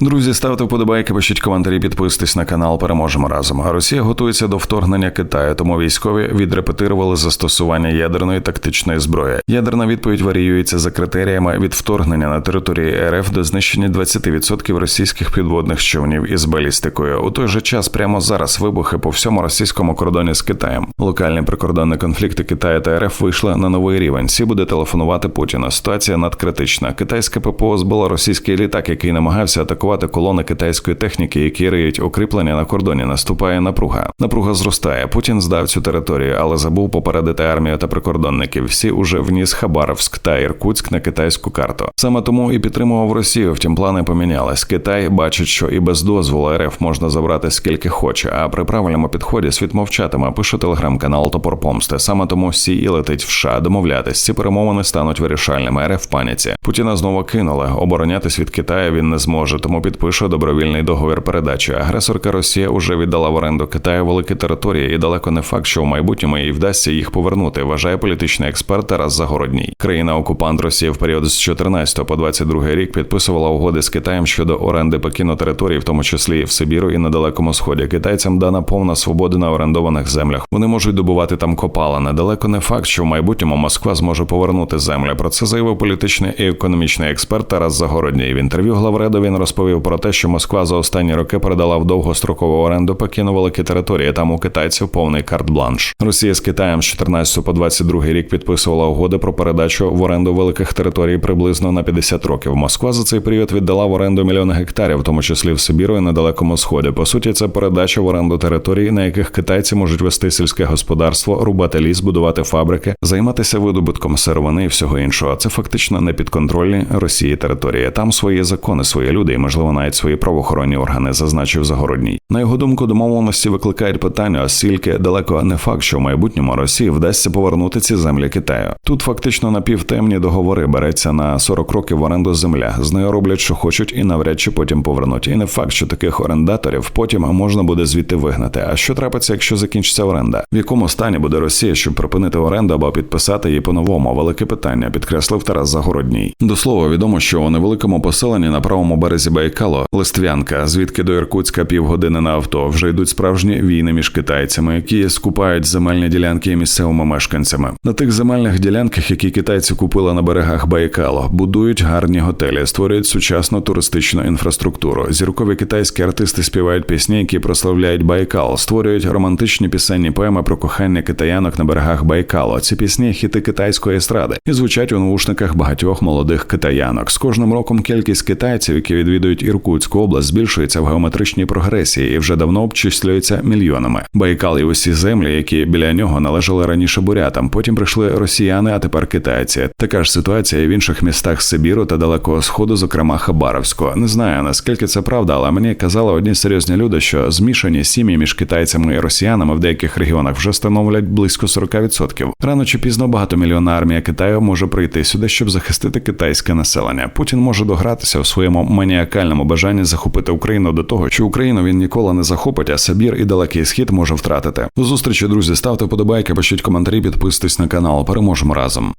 Друзі, ставте вподобайки, пишіть коментарі, підписуйтесь на канал. Переможемо разом. А Росія готується до вторгнення Китаю, тому військові відрепетирували застосування ядерної тактичної зброї. Ядерна відповідь варіюється за критеріями від вторгнення на території РФ до знищення 20% російських підводних човнів із балістикою. У той же час прямо зараз вибухи по всьому російському кордоні з Китаєм. Локальні прикордонні конфлікти Китаю та РФ вийшли на новий рівень. Сі буде телефонувати Путіна. Ситуація надкритична. Китайське ППО збило російський літак, який намагався атакувати колони китайської техніки, які риють укріплення на кордоні. Наступає напруга. Напруга зростає. Путін здав цю територію, але забув попередити армію та прикордонників. Всі уже вніс Хабаровськ та Іркутськ на китайську карту. Саме тому і підтримував Росію. Втім, плани помінялись. Китай бачить, що і без дозволу РФ можна забрати скільки хоче. А при правильному підході світ мовчатиме. Пише телеграм-канал Топор Помсти. Саме тому Сі і летить в США домовлятись. Ці перемовини стануть вирішальними. РФ паніці. Путіна знову кинули. Оборонятись від Китаю він не зможе, тому підпише добровільний договір передачі. Агресорка Росія уже віддала в оренду Китаю великі території, і далеко не факт, що в майбутньому їй вдасться їх повернути. Вважає політичний експерт Тарас Загородній. Країна-окупант Росія в період з 14 по 22 рік підписувала угоди з Китаєм щодо оренди Пекіну територій, в тому числі в Сибіру і на далекому сході. Китайцям дана повна свобода на орендованих землях. Вони можуть добувати там копалини. Далеко не факт, що в майбутньому Москва зможе повернути землю. Про це заявив політичний і економічний експерт Тарас Загородній. В інтерв'ю главреду він розповів про те, що Москва за останні роки передала в довгострокову оренду Пекіну великі території. Там у китайців повний карт-бланш. Росія з Китаєм з 14 по 22 рік підписувала угоди про передачу в оренду великих територій приблизно на 50 років. Москва за цей період віддала в оренду мільйони гектарів, в тому числі в Сибіру і на далекому сході. По суті, це передача в оренду територій, на яких китайці можуть вести сільське господарство, рубати ліс, будувати фабрики, займатися видобутком сировини і всього іншого. Це фактично непідконтрольні Росії території. Там свої закони, свої люди і можливо навіть свої правоохоронні органи, зазначив Загородній. На його думку, домовленості викликають питання, оскільки далеко не факт, що в майбутньому Росії вдасться повернути ці землі Китаю. Тут фактично напівтемні договори береться на 40 років в оренду земля. З нею роблять, що хочуть, і навряд чи потім повернуть. І не факт, що таких орендаторів потім можна буде звідти вигнати. А що трапиться, якщо закінчиться оренда? В якому стані буде Росія, щоб припинити оренду або підписати її по-новому? Велике питання, підкреслив Тарас Загородній. До слова, відомо, що у невеликому поселенні на правому березі Байкало Листвянка, звідки до Іркутська півгодини на авто, вже йдуть справжні війни між китайцями, які скупають земельні ділянки місцевими мешканцями. На тих земельних ділянках, які китайці купили на берегах Байкало, будують гарні готелі, створюють сучасну туристичну інфраструктуру. Зіркові китайські артисти співають пісні, які прославляють Байкал, створюють романтичні пісенні поеми про кохання китаянок на берегах Байкало. Ці пісні хіти китайської естради і звучать у наушниках багатьох молодих китаянок. З кожним роком кількість китайців, які відвідують Іркутську область, збільшується в геометричній прогресії і вже давно обчислюється мільйонами. Байкал і усі землі, які біля нього належали раніше бурятам. Потім прийшли росіяни, а тепер китайці. Така ж ситуація і в інших містах Сибіру та Далекого Сходу, зокрема Хабаровського. Не знаю наскільки це правда, але мені казали одні серйозні люди, що змішані сім'ї між китайцями і росіянами в деяких регіонах вже становлять близько 40%. Рано чи пізно багатомільйонна армія Китаю може прийти сюди, щоб захистити китайське населення. Путін може догратися у своєму маніакальному бажанні захопити Україну до того, що Україну він ніколи не захопить, а Сибір і далекий схід може втратити. До зустрічі, друзі, ставте подобайки, пишіть коментарі, підписуйтесь на канал. Переможемо разом.